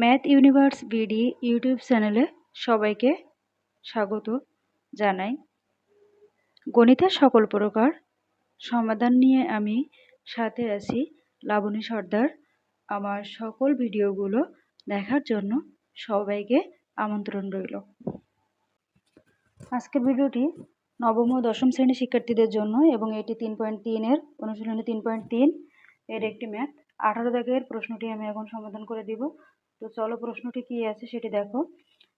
Math universe BD YouTube চ্যানেলে সবাইকে স্বাগত জানাই। গণিতের সকল প্রকার সমাধান নিয়ে আমি সাথে আছি লাবণী সর্দার। আমার সকল ভিডিওগুলো দেখার জন্য সবাইকে আমন্ত্রণ রইল। আজকের ভিডিওটি নবম ও দশম শ্রেণির শিক্ষার্থীদের জন্য এবং এটি তিন পয়েন্ট তিনের অনুশীলনী তিন পয়েন্ট তিন এর একটি ম্যাথ। আঠারো দাগের প্রশ্নটি আমি এখন সমাধান করে দিব। তো চলো প্রশ্নটি কি আছে সেটি দেখো।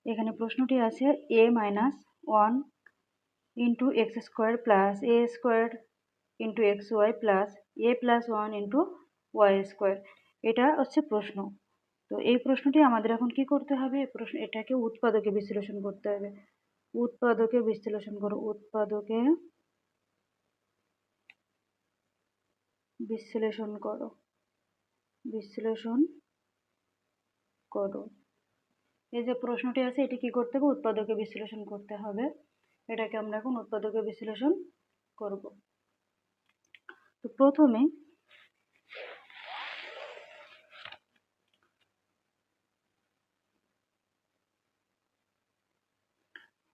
এখানে প্রশ্নটি আছে A minus one into X square plus A square into X Y plus A plus one into Y square এটা হচ্ছে প্রশ্ন। তো এই প্রশ্নটি আমাদের এখন কি করতে হবে? প্রশ্ন, এটাকে উৎপাদকে বিশ্লেষণ করতে হবে। উৎপাদকে বিশ্লেষণ করো। উৎপাদকে বিশ্লেষণ করো। বিশ্লেষণ করো। এই যে প্রশ্নটি আছে, এটি কি করতে হবে? উৎপাদকে বিশ্লেষণ করতে হবে। এটাকে আমরা এখন উৎপাদকে বিশ্লেষণ করব। তো প্রথমে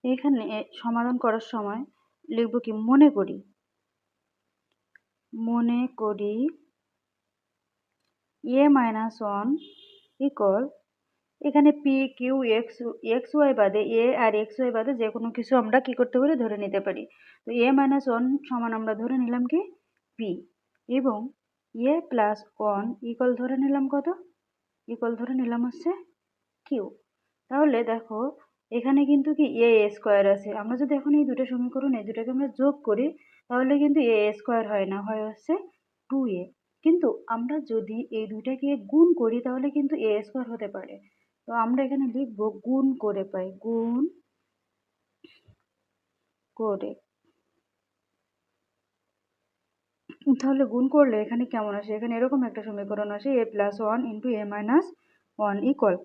এখানে সমাধান করার সময় লিখব কি, মনে করি। মনে করি এ মাইনাস ওয়ান ইকল এখানে P Q X X Y বাদে এ আর এক্স ওয়াই বাদে যে কোনো কিছু আমরা কি করতে পারি? ধরে নিতে পারি। তো এ মাইনাস ওয়ান সমান আমরা ধরে নিলাম কি? পি এবং এ প্লাস ওয়ান ইকল ধরে নিলাম কত? ইকল ধরে নিলাম হচ্ছে কিউ তাহলে দেখো, এখানে কিন্তু কি এ স্কোয়ার আছে। আমরা যদি এখন এই দুটো সমীকরণ, এই দুটাকে আমরা যোগ করি, তাহলে কিন্তু এ স্কোয়ার হয় না, হয় হচ্ছে টু এ কিন্তু আমরা যদি এই দুইটাকে গুণ করি, তাহলে কিন্তু এ স্কোয়ার হতে পারে। তো আমরা এখানে লিখব গুণ করে পাই, গুণ করে। তাহলে গুণ করলে এখানে কেমন আসে? এখানে এরকম একটা সমীকরণ আসে A plus one into A minus one equal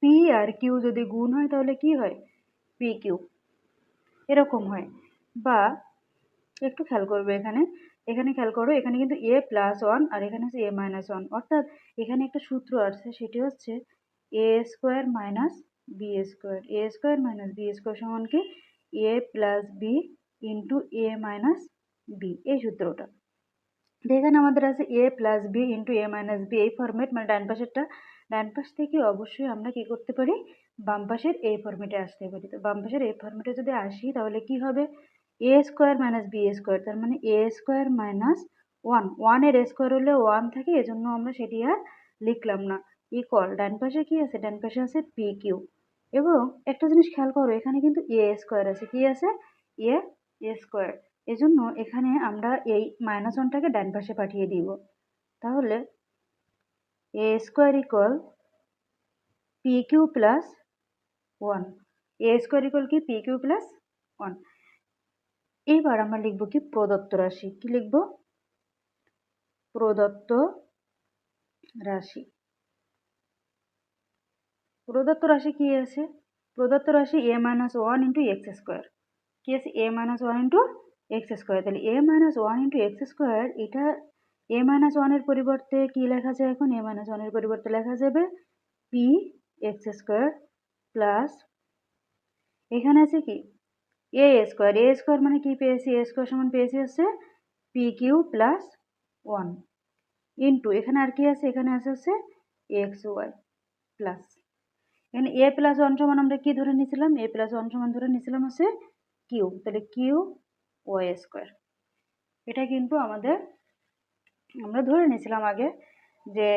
P R Q যদি গুণ হয় তাহলে কি হয়? পি কিউ এরকম হয়। বা একটু খেয়াল করবে এখানে। এখানে খেয়াল করো, এখানে কিন্তু এ প্লাস ওয়ান আর এখানে হচ্ছে এ মাইনাস ওয়ান অর্থাৎ এখানে একটা সূত্র আসছে, সেটি হচ্ছে A square minus B square A square minus B square সমান কি? A plus B into A minus B এই সূত্রটা। এখানে আমাদের আছে A plus B into A minus B এই ফর্মেট মানে ডান পাশেরটা। ডান পাশ থেকে অবশ্যই আমরা কি করতে পারি? বাম পাশের এই ফর্মেটে আসতে পারি। তো বাম পাশের এই ফর্মেটে যদি আসি, তাহলে কি হবে? A square minus B square তার মানে এ স্কোয়ার মাইনাস ওয়ান ওয়ানের স্কোয়ার হলে ওয়ান থাকে, এজন্য আমরা সেটি আর লিখলাম না। ইকুয়াল ডান পাশে কি আছে? ডান পাশে আছে পি কিউ এবং একটা জিনিস খেয়াল করো, এখানে কিন্তু এ স্কোয়ার আছে। কি আছে? এ এ স্কোয়ার এজন্য এখানে আমরা এই মাইনাস ওয়ানটাকে ডান পাশে পাঠিয়ে দিব। তাহলে A square equal P Q plus one A square equal কি? পি কিউ প্লাস ওয়ান এইবার আমরা লিখব কি? প্রদত্ত রাশি। কি লিখব? প্রদত্ত রাশি। প্রদত্ত রাশি কি আছে? প্রদত্ত রাশি A minus one into X square কি আছে? A minus one into X square তাহলে A minus one into X square এটা এ মাইনাস ওয়ানের পরিবর্তে কি লেখা যায় এখন? এ মাইনাস ওয়ানের পরিবর্তে লেখা যাবে পি এক্স স্কোয়ার প্লাস এখানে আছে কি? এ স্কোয়ার এ স্কোয়ার মানে কি পেয়েছি? এ স্কোয়ার সমান পেয়েছি হচ্ছে P Q plus one into এখানে আর কি আছে? এখানে আছে হচ্ছে এক্স ওয়াই প্লাস এখানে এ প্লাস ওয়ান সমান আমরা কি ধরে নিয়েছিলাম? এ প্লাস ওয়ান সমান ধরে নিয়েছিলাম হচ্ছে কিউ তাহলে কিউ ওয়াই স্কোয়ার এটা কিন্তু আমাদের আমরা ধরে নিয়েছিলাম আগে যে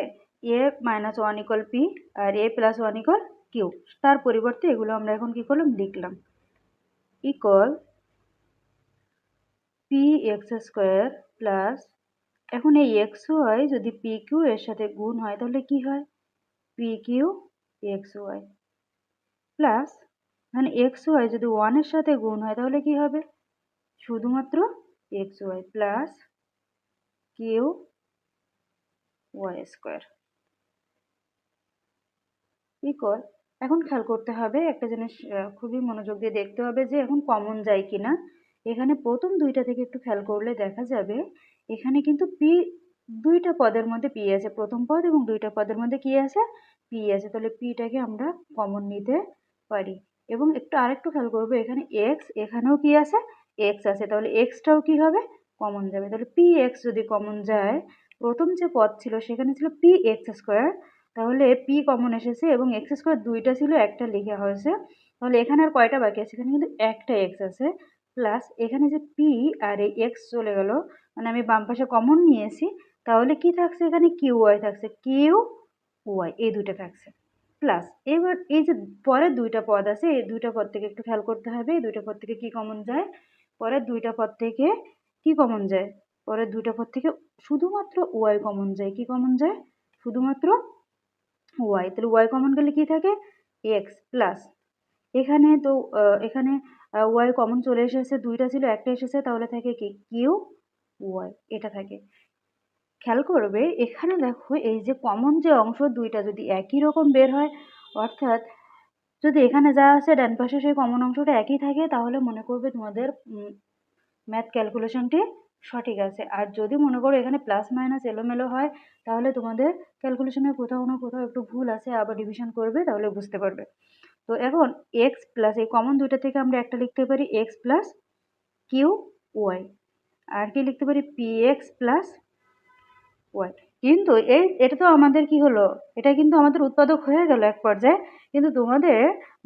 A minus one equal P R A plus one equal Q তার পরিবর্তে এগুলো আমরা এখন কী করলাম? লিখলাম। Equal P X square plus এখন এই এক্স ওয়াই যদি পি কিউ এর সাথে গুণ হয়, তাহলে কি হয়? P Q X Y plus মানে এক্স ওয়াই যদি ওয়ানের সাথে গুণ হয়, তাহলে কি হবে? শুধুমাত্র X Y plus Q Y square equal এখন খেয়াল করতে হবে, একটা জিনিস খুবই মনোযোগ দিয়ে দেখতে হবে যে এখন কমন যায় কি না এখানে প্রথম দুইটা থেকে একটু খেয়াল করলে দেখা যাবে, এখানে কিন্তু পি দুইটা পদের মধ্যে পি আছে। প্রথম পদ এবং দুইটা পদের মধ্যে কি আছে? পি আছে, তাহলে পিটাকে আমরা কমন নিতে পারি। এবং একটু আরেকটু খেয়াল করব, এখানে এক্স এখানেও কি আছে? এক্স আছে, তাহলে এক্সটাও কি হবে? কমন যাবে। তাহলে পি এক্স যদি কমন যায়, প্রথম যে পদ ছিল সেখানে ছিল পি এক্স স্কোয়ার তাহলে পি কমন এসেছে এবং এক্স স্কোয়ার দুইটা ছিল, একটা লেখা হয়েছে। তাহলে এখানে আর কয়টা বাকি আছে? এখানে কিন্তু একটা এক্স আছে প্লাস এখানে যে পি আর এই এক্স চলে গেল মানে আমি বাম পাশে কমন নিয়েছি, তাহলে কি থাকছে? এখানে কিউ ওয়াই থাকছে। কিউ ওয়াই, এই দুইটা থাকছে। প্লাস এবার এই যে পরের দুইটা পদ আছে, এই দুইটা পদ থেকে একটু খেয়াল করতে হবে, এই দুইটা পদ থেকে কি কমন যায়? পরের দুইটা পদ থেকে কি কমন যায়? পরের দুইটা পদ থেকে শুধুমাত্র ওয়াই কমন যায়, কি কমন যায়? শুধুমাত্র ওয়াই। তাহলে ওয়াই কমন গেলে কি থাকে? এক্স প্লাস এখানে তো এখানে ওয়াই কমন চলে এসেছে, দুইটা ছিল, একটা এসেছে, তাহলে থাকে কি? কিউ ওয়াই এটা থাকে। খেয়াল করবে, এখানে দেখো এই যে কমন যে অংশ দুইটা যদি একই রকম বের হয়, অর্থাৎ যদি এখানে যা আছে ডান পাশে সেই কমন অংশটা একই থাকে, তাহলে মনে করবে তোমাদের ম্যাথ ক্যালকুলেশনটি সঠিক আছে। আর যদি মনে করো এখানে প্লাস মাইনাস এলোমেলো হয়, তাহলে তোমাদের ক্যালকুলেশনের কোথাও না কোথাও একটু ভুল আছে, আবার ডিভিশন করবে, তাহলে বুঝতে পারবে। তো এখন এক্স প্লাস এই কমন দুইটা থেকে আমরা একটা লিখতে পারি এক্স প্লাস কিউ ওয়াই আর কি লিখতে পারি? পি এক্স প্লাস ওয়াই কিন্তু এই এটা তো আমাদের কি হলো? এটা কিন্তু আমাদের উৎপাদক হয়ে গেল এক পর্যায়ে। কিন্তু তোমাদের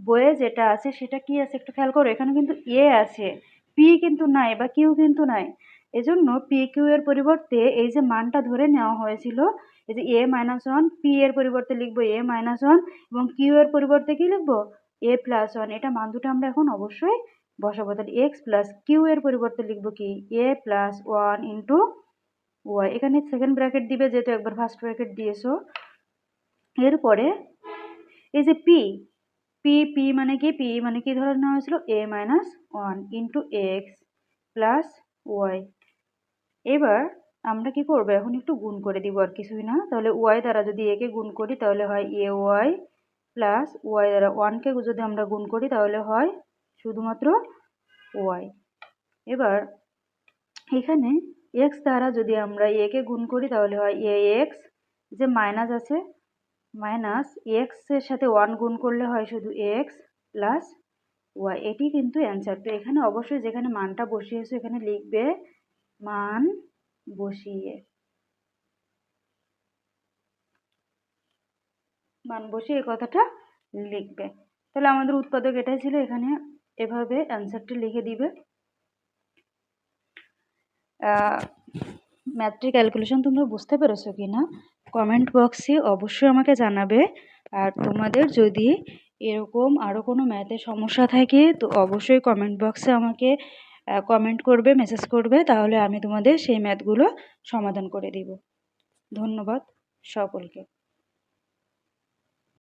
বইয়ে যেটা আছে, সেটা কি আছে একটু খেয়াল করো? এখানে কিন্তু এ আছে পি কিন্তু নাই বা কিউ কিন্তু নাই। এজন্য পি কিউ এর পরিবর্তে এই যে মানটা ধরে নেওয়া হয়েছিল, এই যে এ মাইনাস ওয়ান পি এর পরিবর্তে লিখব এ মাইনাস ওয়ান এবং কিউ এর পরিবর্তে কি লিখব? এ প্লাস ওয়ান এটা মান দুটো আমরা এখন অবশ্যই বসাবো। তাহলে এক্স প্লাস কিউ এর পরিবর্তে লিখব কি? A plus one into Y এখানে সেকেন্ড ব্র্যাকেট দিবে যেহেতু একবার ফার্স্ট ব্র্যাকেট দিয়েছ। এরপরে এই যে পি পি পি মানে কি? পি মানে কি ধরে নেওয়া হয়েছিল? A minus one into X plus Y এবার আমরা কি করব? এখন একটু গুণ করে দিব আর কিছুই না। তাহলে ওয়াই দ্বারা যদি একে গুণ করি, তাহলে হয় এ ওয়াই প্লাস ওয়াই দ্বারা ওয়ানকে যদি আমরা গুণ করি, তাহলে হয় শুধুমাত্র ওয়াই এবার এখানে এক্স দ্বারা যদি আমরা একে গুণ করি, তাহলে হয় এ এক্স যে মাইনাস আছে মাইনাস এক্সের সাথে ওয়ান গুণ করলে হয় শুধু এক্স প্লাস ওয়াই এটি কিন্তু অ্যান্সার তো এখানে অবশ্যই যেখানে মানটা বসিয়েছো, এখানে লিখবে মান বসিয়ে। মান বসিয়ে এই কথাটা লিখবে। তাহলে আমাদের উৎপাদক এটাই ছিল, এখানে এভাবে অ্যান্সারটি লিখে দিবে। ম্যাথটির ক্যালকুলেশন তোমরা বুঝতে পেরেছ কি না? কমেন্ট বক্সে অবশ্যই আমাকে জানাবে। আর তোমাদের যদি এরকম আরও কোনো ম্যাথের সমস্যা থাকে, তো অবশ্যই কমেন্ট বক্সে আমাকে কমেন্ট করবে মেসেজ করবে, তাহলে আমি তোমাদের সেই ম্যাথগুলো সমাধান করে দিব। ধন্যবাদ সকলকে।